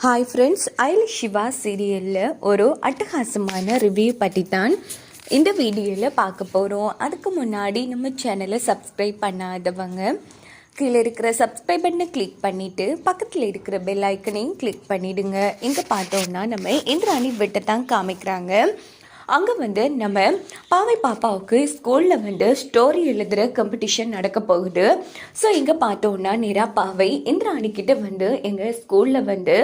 Hi friends ஐல் சிவா சீரியலில் ஒரு அட்டகாசமான ரிவ்யூ பற்றி தான் இந்த வீடியோவில் பார்க்க போகிறோம் அதுக்கு முன்னாடி நம்ம சேனலை சப்ஸ்கிரைப் பண்ணாதவங்க கீழே இருக்கிற சப்ஸ்கிரைப் பட்டனை கிளிக் பண்ணிவிட்டு பக்கத்தில் இருக்கிற பெல் ஐக்கனையும் கிளிக் பண்ணிவிடுங்க இங்கே பார்த்தோன்னா நம்ம இந்திராணி விட்டை தான் காமிக்கிறாங்க. அங்கே வந்து நம்ம பாவை பாப்பாவுக்கு ஸ்கூலில் வந்து ஸ்டோரி எழுதுகிற காம்படிஷன் நடக்க போகுது. ஸோ இங்கே பார்த்தோன்னா நேராக பாவை இந்திராணிக்கிட்ட வந்து எங்கள் ஸ்கூலில் வந்து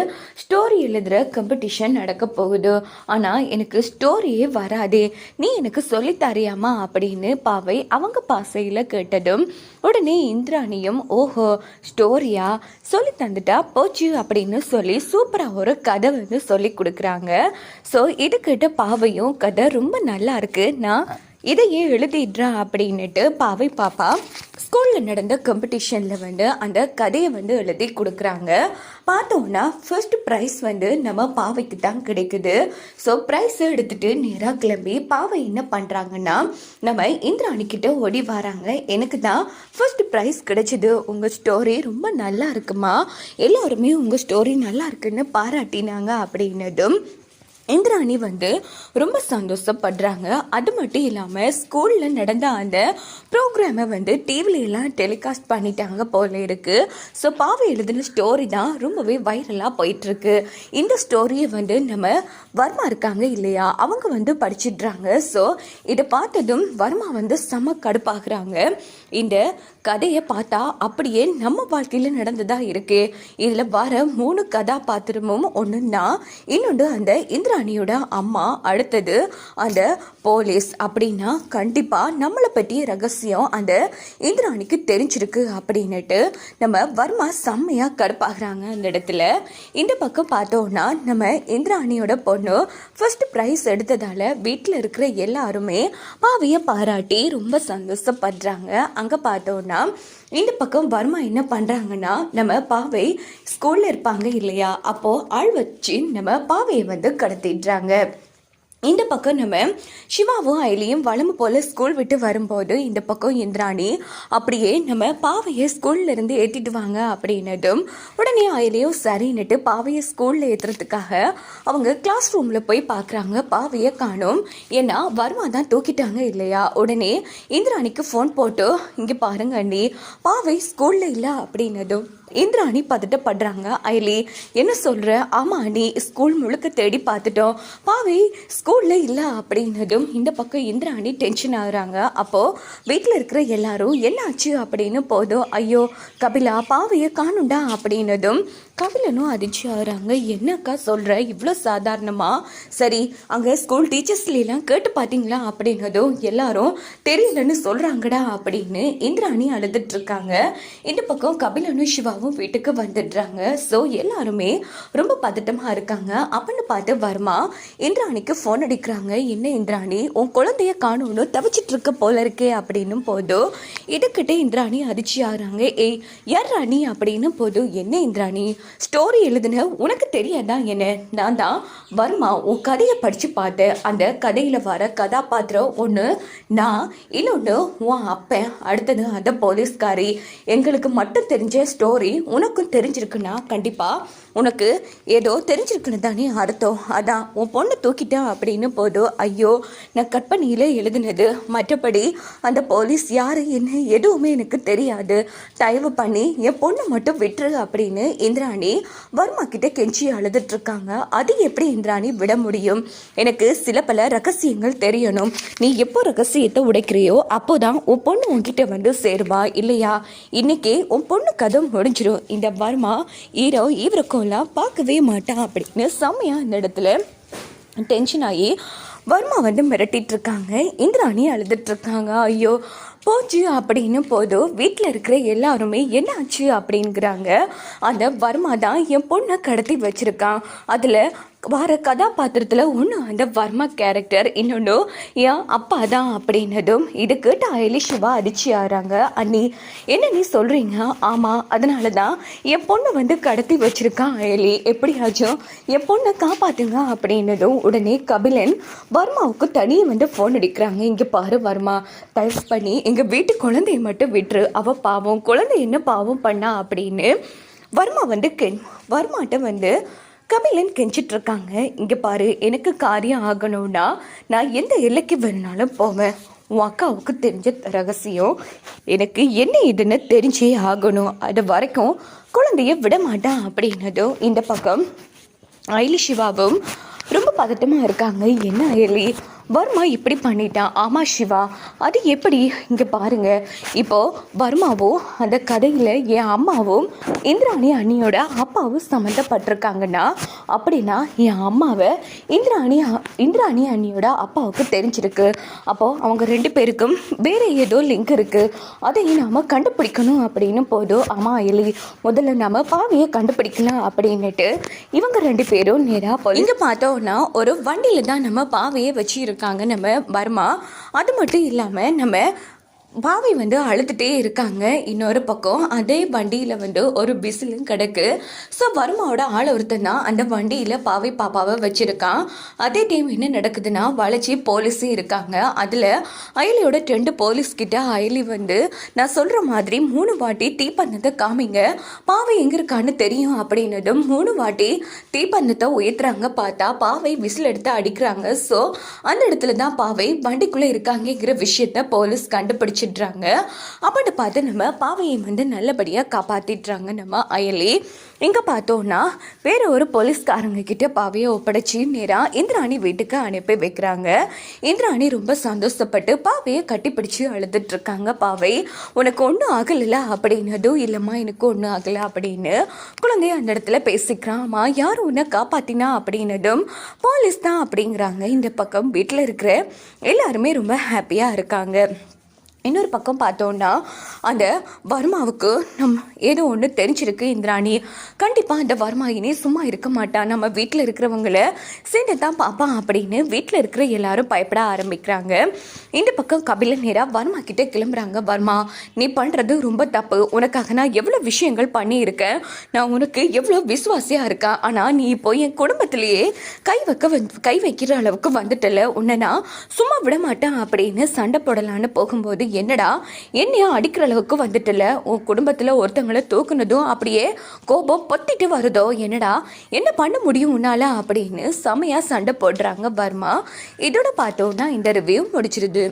ஸ்டோரி எழுதுகிற காம்படிஷன் நடக்க போகுது. ஆனால் எனக்கு ஸ்டோரியே வராதே. நீ எனக்கு சொல்லி தரியாமா அப்படின்னு பாவை அவங்க பாசையில் கேட்டதும் உடனே இந்திராணியும் ஓஹோ ஸ்டோரியா சொல்லி தந்துட்டா போச்சு அப்படின்னு சொல்லி சூப்பராக ஒரு கதை வந்து சொல்லி கொடுக்குறாங்க. ஸோ இதுக்கிட்ட பாவையும் கதை ரொம்ப நல்லா இருக்கு. நான் இதையே எழுதிடுறா அப்படின்னுட்டு பாவை பாப்பா ஸ்கூலில் நடந்த காம்படிஷனில் வந்து அந்த கதையை வந்து எழுதி கொடுக்குறாங்க. பார்த்தோன்னா ஃபர்ஸ்ட் ப்ரைஸ் வந்து நம்ம பாவைக்கு தான் கிடைக்குது. ஸோ ப்ரைஸ் எடுத்துகிட்டு நேராக கிளம்பி பாவை என்ன பண்ணுறாங்கன்னா நம்ம இந்திராணிக்கிட்ட ஓடி வராங்க. எனக்கு தான் ஃபர்ஸ்ட் ப்ரைஸ் கிடைச்சிது. உங்கள் ஸ்டோரி ரொம்ப நல்லா இருக்குமா? எல்லோருமே உங்கள் ஸ்டோரி நல்லா இருக்குன்னு பாராட்டினாங்க அப்படின்னதும் இந்திராணி வந்து ரொம்ப சந்தோஷப்படுறாங்க. அது மட்டும் இல்லாமல் ஸ்கூலில் நடந்த அந்த ப்ரோக்ராமை வந்து டிவில எல்லாம் டெலிகாஸ்ட் பண்ணிட்டாங்க போல இருக்குது ஸோ பாவை எழுதின ஸ்டோரி தான் ரொம்பவே வைரலாக போயிட்டுருக்கு. இந்த ஸ்டோரியை வந்து நம்ம வர்மா இருக்காங்க இல்லையா? அவங்க வந்து படிச்சிடுறாங்க. ஸோ இதை பார்த்ததும் வர்மா வந்து செம கடுப்பாகிறாங்க. இந்த கதையை பார்த்தா அப்படியே நம்ம வாழ்க்கையில் நடந்ததாக இருக்குது இதில் வர மூணு கதாபாத்திரமும் ஒன்றுன்னா இன்னொன்று அந்த அணியோட அம்மா அடுத்தது அந்த போலீஸ். அப்படின்னா கண்டிப்பாக நம்மளை பற்றிய ரகசியம் அந்த இந்திராணிக்கு தெரிஞ்சிருக்கு அப்படின்னுட்டு நம்ம வர்மா செம்மையாக கடுப்பாகிறாங்க அந்த இடத்துல. இந்த பக்கம் பார்த்தோன்னா நம்ம இந்திராணியோட பொண்ணு ஃபஸ்ட்டு ப்ரைஸ் எடுத்ததால் வீட்டில் இருக்கிற எல்லாருமே பாவையை பாராட்டி ரொம்ப சந்தோஷப்படுறாங்க. அங்கே பார்த்தோன்னா இந்த பக்கம் வர்மா என்ன பண்ணுறாங்கன்னா நம்ம பாவை ஸ்கூலில் இருப்பாங்க இல்லையா? அப்போது ஆள் வச்சு நம்ம பாவையை வந்து திட்டுறாங்க. இந்த பக்கம் நம்ம சிவாவும் அயலியும் வளமு போல ஸ்கூல் விட்டு வரும்போது இந்த பக்கம் இந்திராணி அப்படியே நம்ம பாவையை ஸ்கூல்ல இருந்து ஏற்றிட்டு வாங்க அப்படின்னதும் உடனே அயலியும் சரின்னுட்டு பாவையை ஸ்கூலில் ஏற்றுறதுக்காக அவங்க கிளாஸ் ரூமில் போய் பார்க்குறாங்க பாவையை காணும். ஏன்னா வர்மா தான் தூக்கிட்டாங்க இல்லையா? உடனே இந்திராணிக்கு ஃபோன் போட்டு இங்கே பாருங்க அண்ணி பாவை ஸ்கூலில் இல்லை அப்படின்னதும் இந்திராணி பதட்டப்படுறாங்க அயலி என்ன சொல்கிற ஆமா நீ ஸ்கூல் முழுக்க தேடி பார்த்துட்டோம். பாவை ஸ்கூலில் இல்லை அப்படின்னதும் இந்த பக்கம் இந்திராணி டென்ஷன் ஆகுறாங்க. அப்போது வீட்டில் இருக்கிற எல்லாரும் என்ன ஆச்சு அப்படின்னு போதும் ஐயோ கபிலா பாவையை காணுண்டா அப்படின்னதும் கபிலனும் அதிர்ச்சி ஆகுறாங்க. என்னக்கா சொல்கிற இவ்வளோ சாதாரணமாக சரி அங்கே ஸ்கூல் டீச்சர்ஸ்லாம் கேட்டு பார்த்தீங்களா அப்படின்னதும் எல்லாரும் தெரியலன்னு சொல்கிறாங்கடா அப்படின்னு இந்திராணி அழுதுட்ருக்காங்க இந்த பக்கம் கபிலனும் சிவாவும் வீட்டுக்கு வந்துடுறாங்க. ஸோ எல்லாருமே ரொம்ப பதட்டமாக இருக்காங்க. அப்படின்னு பார்த்து வர்மா இந்திராணிக்கு ஃபோன் அடிக்கிறாங்க. என்ன இந்திராணி உன் குழந்தைய காணும்னு தவிச்சிட்டு இருக்க போல இருக்கே அப்படின்னும் போதும் இதுக்கிட்ட இந்திராணி அதிர்ச்சி ஆகிறாங்க. ஏய் யார் ராணி அப்படின்னு போதும் என்ன இந்திராணி? ஸ்டோரி எழுதுன உனக்கு தெரியாதா என்ன? நான் தான் வர்மா உன் கதையை படித்து பார்த்தேன். அந்த கதையில் வர கதாபாத்திரம் ஒன்று நான் இன்னொன்று உன் அப்பன் அடுத்தது அந்த போலீஸ்காரி. எங்களுக்கு மட்டும் தெரிஞ்ச ஸ்டோரி உனக்கும் தெரிஞ்சிருக்குன்னா கண்டிப்பாக உனக்கு ஏதோ தெரிஞ்சிருக்குன்னு தானே அர்த்தம்? அதான் உன் பொண்ணை தூக்கிட்டேன் அப்படின்னு போதும் ஐயோ நான் கற்பனையில் எழுதுனது. மற்றபடி அந்த போலீஸ் யார் என்ன எதுவுமே எனக்கு தெரியாது. தயவு பண்ணி என் பொண்ணை மட்டும் விட்டுரு அப்படின்னு இந்திராணி வர்மா கிட்ட கெஞ்சி அழுதுட்டு இருக்காங்க அது எப்படி இந்திராணி விட முடியும்? எனக்கு சில பல ரகசியங்கள் தெரியணும். நீ எப்போ ரகசியத்தை உடைக்கிறியோ அப்போதான் உன் பொண்ணு உன்கிட்ட வந்து சேருவா இல்லையா? இன்னைக்கு உன் பொண்ணு கதம் முடிஞ்சிடும் இந்த வர்மா ஹீரோ இவருக்கோலாம் பார்க்கவே மாட்டான் அப்படின்னு செம்மையா அந்த இடத்துல டென்ஷன் ஆகி வர்மா வந்து மிரட்டிட்டு இருக்காங்க இந்திராணி அழுதுட்டு இருக்காங்க ஐயோ போச்சு அப்படின்னு போதும் வீட்டில் இருக்கிற எல்லாருமே என்னாச்சு அப்படிங்கிறாங்க. அந்த வர்மா தான் என் பொண்ணை கடத்தி வச்சுருக்கான். அதில் வர கதாபாத்திரத்தில் ஒன்று அந்த வர்மா கேரக்டர் இன்னொன்று என் அப்பா தான் அப்படின்னதும் இது கேட்டு அயலி சிவா அடிச்சு ஆறாங்க. அண்ணி என்ன நீ சொல்கிறீங்க ஆமாம் அதனால தான் என் பொண்ணை வந்து கடத்தி வச்சுருக்கான் அயலி. எப்படியாச்சும் என் பொண்ணை காப்பாற்றுங்க அப்படின்னதும் உடனே கபிலன் வர்மாவுக்கு தனியாக வந்து ஃபோன் அடிக்கிறாங்க. இங்கே பாரு வர்மா தயவு பண்ணி எங்கள் வீட்டு குழந்தைய மட்டும் விட்டுரு. அவள் பாவம் குழந்தை என்ன பாவம் பண்ணா? அப்படின்னு வர்மா வந்து கென் வர்மாட்ட வந்து கபிலன் கெஞ்சிட்டு இருக்காங்க இங்கே பாரு எனக்கு காரியம் ஆகணும்னா நான் எந்த எல்லைக்கு வேணுனாலும் போவேன். உன் அக்காவுக்கு தெரிஞ்ச ரகசியம் எனக்கு என்ன இதுன்னு தெரிஞ்சே ஆகணும். அது வரைக்கும் குழந்தைய விட மாட்டான் அப்படின்னதும் இந்த பக்கம் அயலி சிவாவும் ரொம்ப பதட்டமாக இருக்காங்க. என்ன அயலி வர்மா இப்படி பண்ணிட்டான் ஆமாம் சிவா. அது எப்படி? இங்கே பாருங்க. இப்போ வர்மாவும் அந்த கதையில் என் அம்மாவும் இந்திராணி அண்ணியோட அப்பாவும் சம்மந்தப்பட்டிருக்காங்கன்னா அப்படின்னா என் அம்மாவை இந்திராணி இந்திராணி அண்ணியோட அப்பாவுக்கு தெரிஞ்சிருக்கு. அப்போது அவங்க ரெண்டு பேருக்கும் வேறு ஏதோ லிங்க் இருக்குது அதையும் நாம் கண்டுபிடிக்கணும் அப்படின்னு போதும் ஆமாம் இல்லை முதல்ல நம்ம பாவியை கண்டுபிடிக்கலாம் அப்படின்னுட்டு இவங்க ரெண்டு பேரும் நேராக போய் இங்கே பார்த்தோன்னா ஒரு வண்டியில் தான் நம்ம பாவையை வச்சு இருக்காங்க நம்ம பர்மா அது மட்டும் இல்லாமல் நம்ம பாவை வந்து அழுதுகிட்டே இருக்காங்க. இன்னொரு பக்கம் அதே வண்டியில் வந்து ஒரு பிசிலும் கிடக்கு. ஸோ வருமாவோட ஆள் ஒருத்தன் தான் அந்த வண்டியில் பாவை பாப்பாவை வச்சுருக்கான். அதே டைம் என்ன நடக்குதுன்னா வளைச்சி போலீஸும் இருக்காங்க. அதில் அயலியோட ரெண்டு போலீஸ்கிட்ட அயலி வந்து நான் சொல்கிற மாதிரி மூணு வாட்டி தீப்பந்தத்தை காமிங்க. பாவை எங்கே இருக்கான்னு தெரியும் அப்படின்னதும் மூணு வாட்டி தீப்பந்தத்தை உயர்த்துறாங்க பார்த்தா பாவை விசில் எடுத்து அடிக்கிறாங்க. ஸோ அந்த இடத்துல தான் பாவை வண்டிக்குள்ளே இருக்காங்கங்கிற விஷயத்த போலீஸ் வச்சிடுறாங்க. அப்படி பார்த்து நம்ம பாவையை வந்து நல்லபடியாக காப்பாற்றிடுறாங்க நம்ம அயலி. இங்கே பார்த்தோன்னா வேறு ஒரு போலீஸ்காரங்க கிட்ட பாவையை ஒப்படைச்சி நேராக இந்திராணி வீட்டுக்கு அனுப்பி வைக்கிறாங்க. இந்திராணி ரொம்ப சந்தோஷப்பட்டு பாவையை கட்டிப்பிடிச்சு அழுதுட்டு இருக்காங்க பாவை. உனக்கு ஒன்றும் ஆகலைல அப்படின்னதும் இல்லைம்மா எனக்கு ஒன்றும் ஆகலை அப்படின்னு குழந்தைய அந்த இடத்துல பேசிக்கிறாம்மா. யார் உன்னை காப்பாத்தினா அப்படின்னதும் போலீஸ் தான் அப்படிங்கிறாங்க. இந்த பக்கம் வீட்டில் இருக்கிற எல்லாருமே ரொம்ப ஹாப்பியாக இருக்காங்க. இன்னொரு பக்கம் பார்த்தோன்னா அந்த வர்மாவுக்கு நம் ஏதோ ஒன்று தெரிஞ்சிருக்கு இந்திராணி. கண்டிப்பாக அந்த வர்மா இனி சும்மா இருக்க மாட்டான் நம்ம வீட்டில் இருக்கிறவங்கள சேர்ந்து தான் பார்ப்பான் அப்படின்னு வீட்டில் இருக்கிற எல்லாரும் பயப்பட ஆரம்பிக்கிறாங்க. இந்த பக்கம் கபிலன் நேராக வர்மா கிட்டே கிளம்புறாங்க. வர்மா நீ பண்ணுறது ரொம்ப தப்பு. உனக்காக நான் எவ்வளோ விஷயங்கள் பண்ணியிருக்கேன்? நான் உனக்கு எவ்வளோ விசுவாசியாக இருக்கேன்? ஆனால் நீ இப்போ என் குடும்பத்திலேயே கை வைக்க வந் கை வைக்கிற அளவுக்கு வந்துட்டல. உன்னை நான் சும்மா விட மாட்டேன் அப்படின்னு சண்டை போடலான்னு போகும்போது என்னடா என்னையா அடிக்கிற அளவுக்கு வந்துட்டல உன் குடும்பத்தில் ஒருத்தங்களை தூக்குனதும் அப்படியே கோபம் பொத்திட்டு வருதோ? என்னடா என்ன பண்ண முடியும் உன்னால அப்படின்னு செமையாக சண்டை போடுறாங்க வர்மா. இதோட பார்த்தோன்னா இந்த ரிவ்யூ முடிச்சிருது.